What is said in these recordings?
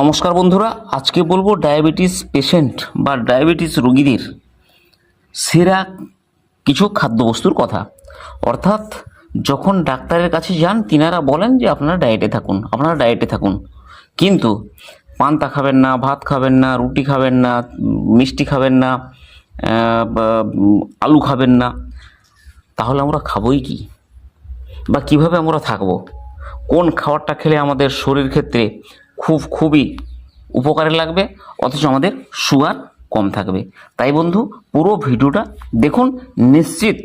নমস্কার বন্ধুরা, আজকে বলব ডায়াবেটিস পেশেন্ট বা ডায়াবেটিস রোগীদের সেরা কিছু খাদ্যবস্তুর কথা। অর্থাৎ যখন ডাক্তারের কাছে যান, তিনারা বলেন যে আপনারা ডায়েটে থাকুন, আপনারা ডায়েটে থাকুন। কিন্তু পান্তা খাবেন না, ভাত খাবেন না, রুটি খাবেন না, মিষ্টি খাবেন না আলু খাবেন না, তাহলে আমরা খাবোই কি? বা কীভাবে আমরা থাকব? কোন খাবারটা খেলে আমাদের শরীর ক্ষেত্রে খুব খুবই উপকারে লাগবে, অথচ আমাদের সুগার কম থাকবে। তাই বন্ধু, পুরো ভিডিওটা দেখুন, নিশ্চিত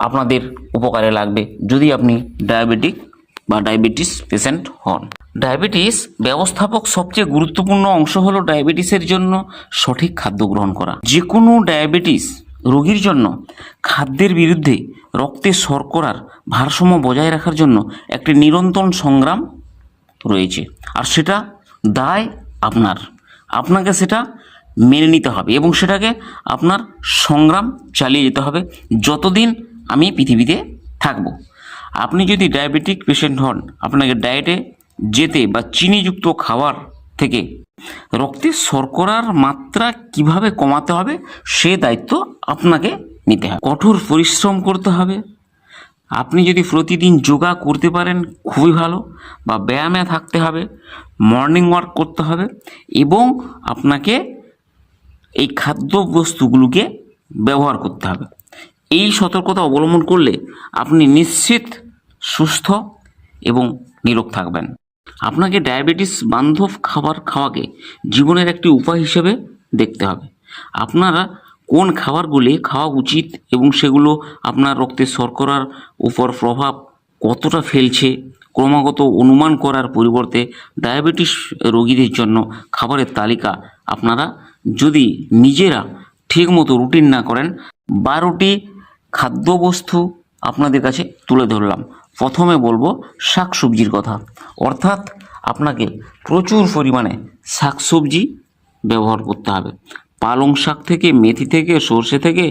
আপনাদের উপকারে লাগবে, যদি আপনি ডায়াবেটিক বা ডায়াবেটিস পেশেন্ট হন। ডায়াবেটিস ব্যবস্থাপক সবচেয়ে গুরুত্বপূর্ণ অংশ হলো ডায়াবেটিসের জন্য সঠিক খাদ্য গ্রহণ করা। যে কোনো ডায়াবেটিস রোগীর জন্য খাদ্যের বিরুদ্ধে রক্তে শর্করার ভারসাম্য বজায় রাখার জন্য একটি নিরন্তর সংগ্রাম রয়েছে। আর সেটা দায় আপনার। আপনাকে সেটা মেনে নিতে হবে এবং সেটাকে আপনার সংগ্রাম চালিয়ে যেতে হবে যতদিন আমি পৃথিবীতে থাকব। আপনি যদি ডায়াবেটিক পেশেন্ট হন, আপনাকে ডায়েটে যেতে বা চিনিযুক্ত খাবার থেকে রক্তে শর্করার মাত্রা কীভাবে কমাতে হবে, সে দায়িত্ব আপনাকে নিতে হবে। কঠোর পরিশ্রম করতে হবে আপনি যদি প্রতিদিন যোগা করতে পারেন, খুবই ভালো। বা ব্যায়ামে থাকতে হবে মর্নিং ওয়ার্ক করতে হবে এবং আপনাকে এই খাদ্য বস্তুগুলোকে ব্যবহার করতে হবে। এই সতর্কতা অবলম্বন করলে আপনি নিশ্চিত সুস্থ এবং নিরোগ থাকবেন। আপনাকে ডায়াবেটিস বান্ধব খাবার খাওয়াকে জীবনের একটি উপায় হিসেবে দেখতে হবে। আপনারা কোন খাবারগুলি খাওয়া উচিত এবং সেগুলো আপনার রক্তে শর্করার উপর প্রভাব কতটা ফেলছে, ক্রমাগত অনুমান করার পরিবর্তে ডায়াবেটিস রোগীদের জন্য খাবারের তালিকা আপনারা যদি নিজেরা ঠিকমতো রুটিন না করেন, বারোটি খাদ্যবস্তু আপনাদের কাছে তুলে ধরলাম। প্রথমে বলব শাকসবজির কথা। অর্থাৎ আপনাকে প্রচুর পরিমাণে শাকসবজি ব্যবহার করতে হবে। পালং শাক থেকে মেথি থেকে সর্ষে থেকে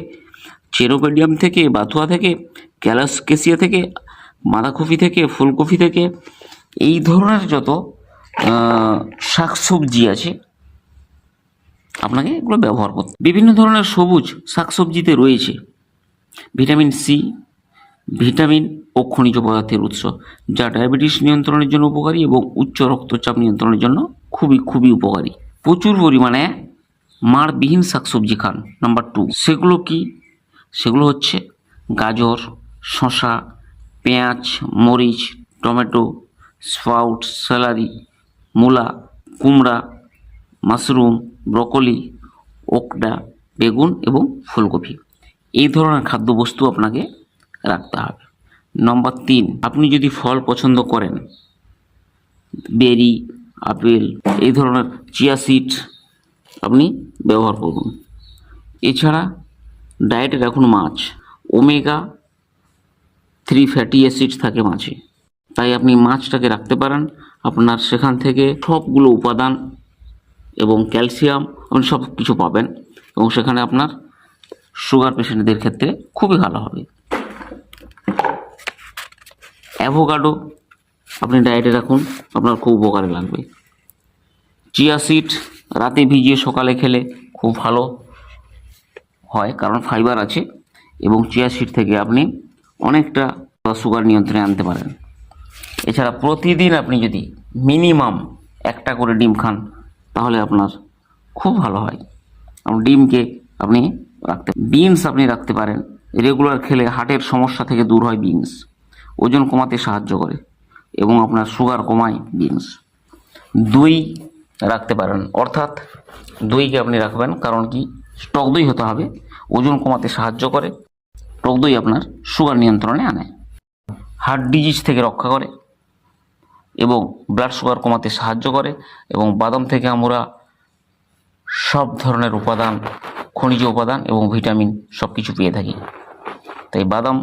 চেরোপেডিয়াম থেকে বাথুয়া থেকে ক্যালাসকেসিয়া থেকে বাঁধাকপি থেকে ফুলকপি থেকে এই ধরনের যত আহ, শাকসবজি আছে আপনাকে এগুলো ব্যবহার করতে বিভিন্ন ধরনের সবুজ শাকসবজিতে রয়েছে ভিটামিন সি ভিটামিন ও খনিজ পদার্থের উৎস যা ডায়াবেটিস নিয়ন্ত্রণের জন্য উপকারী এবং উচ্চ রক্তচাপ নিয়ন্ত্রণের জন্য খুবই খুবই উপকারী। প্রচুর পরিমাণে মাড়বিহীন শাকসবজি খান নাম্বার টু সেগুলো কি? সেগুলো হচ্ছে গাজর, শসা, পেঁয়াজ, মরিচ, টমেটো, স্প্রাউট, স্যালারি, মূলা, কুমড়া, মাশরুম, ব্রকলি, ওকডা, বেগুন এবং ফুলকপি। এই ধরনের খাদ্যবস্তু আপনাকে রাখতে হবে। নম্বর তিন, আপনি যদি ফল পছন্দ করেন, বেরি, আপেল, এই ধরনের চিয়া সিড আপনি ব্যবহার করুন। এছাড়া ডায়েটে রাখুন মাছ। ওমেগা থ্রি ফ্যাটি অ্যাসিড থাকে মাছে। তাই আপনি মাছটাকে রাখতে পারেন। আপনার সেখান থেকে সবগুলো উপাদান এবং ক্যালসিয়াম আপনি সব কিছু পাবেন এবং সেখানে আপনার সুগার পেশেন্টদের ক্ষেত্রে খুবই ভালো হবে। অ্যাভোকাডো আপনি ডায়েটে রাখুন। আপনার খুব উপকারে লাগবে। চিয়া সিড রাতে ভিজিয়ে সকালে খেলে খুব ভালো হয়, কারণ ফাইবার আছে এবং চিয়া সিড থেকে আপনি অনেকটা সুগার নিয়ন্ত্রণে আনতে পারেন। এছাড়া প্রতিদিন আপনি যদি মিনিমাম একটা করে ডিম খান, তাহলে আপনার খুব ভালো হয়। ডিমকে আপনি রাখতে বিনস আপনি রাখতে পারেন। রেগুলার খেলে হার্টের সমস্যা থেকে দূর হয় বিনস ওজন কমাতে সাহায্য করে এবং আপনার সুগার কমায় বিনস দই রাখতে পারেন। অর্থাৎ দইকে আপনি রাখবেন, কারণ কি? টক দই হতে হবে, ওজন কমাতে সাহায্য করে টক দই আপনার সুগার নিয়ন্ত্রণে আনে। হার্ট ডিজিজ থেকে রক্ষা করে এবং ব্লাড সুগার কমাতে সাহায্য করে এবং বাদাম থেকে আমরা সব ধরনের উপাদান, খনিজ উপাদান এবং ভিটামিন সব কিছু পেয়ে থাকি। তাই বাদাম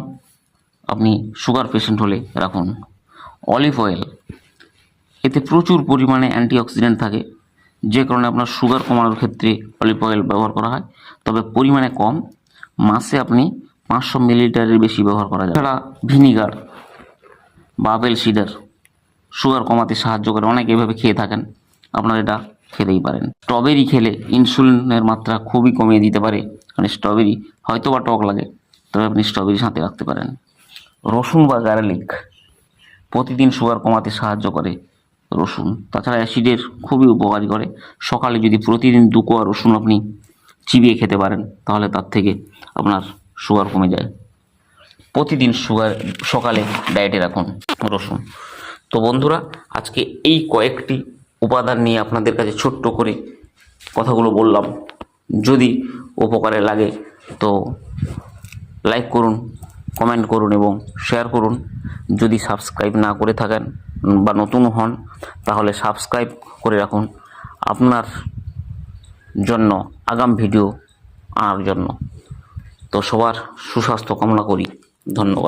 আপনি সুগার পেশেন্ট হলে রাখুন। অলিভ অয়েল, এতে প্রচুর পরিমাণে অ্যান্টিঅক্সিডেন্ট থাকে। যে কারণে আপনার সুগার কমানোর ক্ষেত্রে অলিভ অয়েল ব্যবহার করা হয়। তবে পরিমাণে কম, মাসে আপনি পাঁচশো মিলিলিটারের বেশি ব্যবহার করা যায়। এছাড়া ভিনিগার বা সিডার সুগার কমাতে সাহায্য করে। অনেকে এভাবে খেয়ে থাকেন, আপনারা এটা খেতেই পারেন। স্ট্রবেরি খেলে ইনসুলিনের মাত্রা খুবই কমিয়ে দিতে পারে। মানে স্ট্রবেরি হয়তো বা টক লাগে, তবে আপনি স্ট্রবেরি সাথে রাখতে পারেন। রসুন বা গার্লিক প্রতিদিন সুগার কমাতে সাহায্য করে। রসুন, তাছাড়া অ্যাসিডের খুবই উপকারী করে। সকালে যদি প্রতিদিন দু কোয়া রসুন আপনি চিবিয়ে খেতে পারেন, তাহলে তার থেকে আপনার সুগার কমে যায়। প্রতিদিন সুগার সকালে ডায়েটে রাখুন রসুন। তো বন্ধুরা, আজকে এই কয়েকটি উপাদান নিয়ে আপনাদের কাছে ছোট্ট করে কথাগুলো বললাম। যদি উপকারে লাগে, তো লাইক করুন কমেন্ট করুন এবং শেয়ার করুন। যদি সাবস্ক্রাইব না করে থাকেন বা নতুন হন, তাহলে সাবস্ক্রাইব করে রাখুন। আপনার জন্য, আগাম ভিডিও আনার জন্য। তো সবার সুস্বাস্থ্য কামনা করি। ধন্যবাদ।